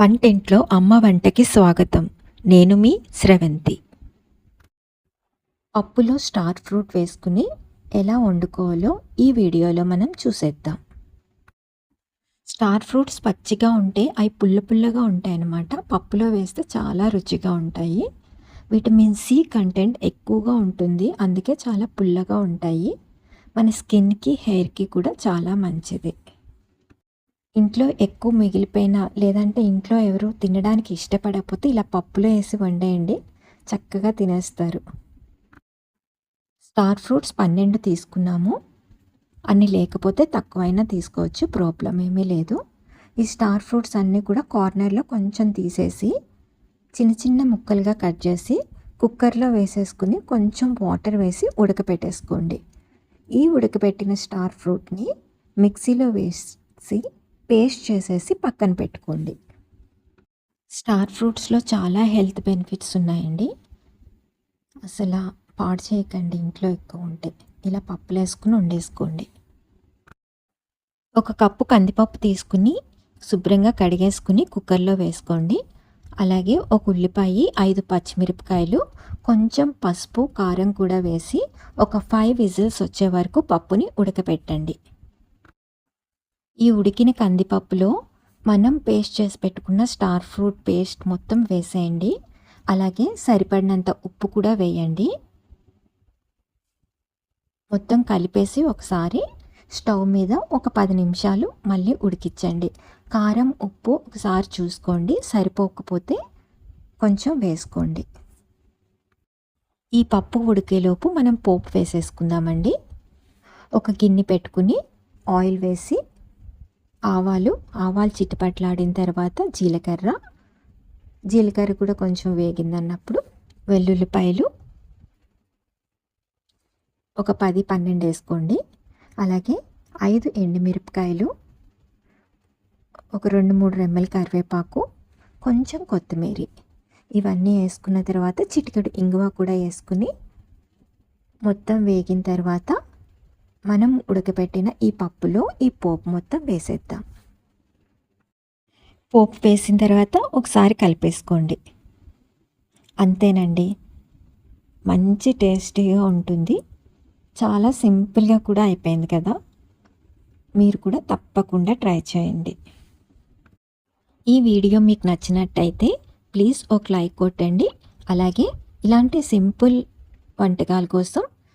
వంటింట్లో అమ్మ వంటకి స్వాగతం. నేను మీ స్రవంతి పప్పులో స్టార్ ఫ్రూట్ వేసుకుని ఎలా వండుకోవాలో ఈ వీడియోలో మనం చూసేద్దాం. స్టార్ ఫ్రూట్స్ పచ్చిగా ఉంటే అవి పుల్ల పుల్లగా ఉంటాయి అన్నమాట పప్పులో వేస్తే చాలా రుచిగా ఉంటాయి. విటమిన్ సి కంటెంట్ ఎక్కువగా ఉంటుంది. అందుకే చాలా పుల్లగా ఉంటాయి. మన స్కిన్కి హెయిర్కి కూడా చాలా మంచిది. ఇంట్లో ఎక్కువ మిగిలిపోయిన లేదంటే ఇంట్లో ఎవరు తినడానికి ఇష్టపడకపోతే ఇలా పప్పులో వేసి వండేయండి. చక్కగా తినేస్తారు. స్టార్ ఫ్రూట్స్ పన్నెండు తీసుకున్నాము. అన్నీ లేకపోతే తక్కువైనా తీసుకోవచ్చు. ప్రాబ్లం ఏమీ లేదు. ఈ స్టార్ ఫ్రూట్స్ అన్నీ కూడా కార్నర్లో కొంచెం తీసేసి చిన్న చిన్న ముక్కలుగా కట్ చేసి కుక్కర్లో వేసేసుకుని కొంచెం వాటర్ వేసి ఉడకపెట్టేసుకోండి. ఈ ఉడకబెట్టిన స్టార్ ఫ్రూట్ని మిక్సీలో వేసి పేస్ట్ చేసేసి పక్కన పెట్టుకోండి. స్టార్ ఫ్రూట్స్లో చాలా హెల్త్ బెనిఫిట్స్ ఉన్నాయండి. అసలు పాడు చేయకండి ఇంట్లో ఎక్కువ ఉంటే. ఇలా పప్పులు వేసుకుని వండేసుకోండి. ఒక కప్పు కందిపప్పు తీసుకుని శుభ్రంగా కడిగేసుకుని కుక్కర్లో వేసుకోండి. అలాగే ఒక ఉల్లిపాయ ఐదు పచ్చిమిరపకాయలు కొంచెం పసుపు కారం కూడా వేసి ఒక ఫైవ్ విజిల్స్ వచ్చే వరకు పప్పుని ఉడకపెట్టండి. ఈ ఉడికిన కందిపప్పులో మనం పేస్ట్ చేసి పెట్టుకున్న స్టార్ ఫ్రూట్ పేస్ట్ మొత్తం వేసేయండి. అలాగే సరిపడినంత ఉప్పు కూడా వేయండి. మొత్తం కలిపేసి ఒకసారి స్టవ్ మీద ఒక పది నిమిషాలు మళ్ళీ ఉడికించండి. కారం ఉప్పు ఒకసారి చూసుకోండి. సరిపోకపోతే కొంచెం వేసుకోండి. ఈ పప్పు ఉడికేలోపు మనం పోపు వేసేసుకుందామండి. ఒక గిన్నె పెట్టుకుని ఆయిల్ వేసి ఆవాలు ఆవాలు చిట్టుపట్లాడిన తర్వాత జీలకర్ర. జీలకర్ర కూడా కొంచెం వేగిందన్నప్పుడు వెల్లుల్లిపాయలు ఒక పది పన్నెండు వేసుకోండి. అలాగే ఐదు ఎండుమిరపకాయలు ఒక రెండు మూడు రెమ్మల కరివేపాకు కొంచెం కొత్తిమీర. ఇవన్నీ వేసుకున్న తర్వాత చిటికెడు ఇంగువ కూడా వేసుకుని మొత్తం వేగిన తర్వాత మనం ఉడకబెట్టిన ఈ పప్పులో ఈ పోపు మొత్తం వేసేద్దాం. పోపు వేసిన తర్వాత ఒకసారి కలిపేసుకోండి. అంతేనండి. మంచి టేస్టీగా ఉంటుంది. చాలా సింపుల్గా కూడా అయిపోయింది కదా. మీరు కూడా తప్పకుండా ట్రై చేయండి. ఈ వీడియో మీకు నచ్చినట్టయితే ప్లీజ్ ఒక లైక్ కొట్టండి. అలాగే ఇలాంటి సింపుల్ వంటకాల కోసం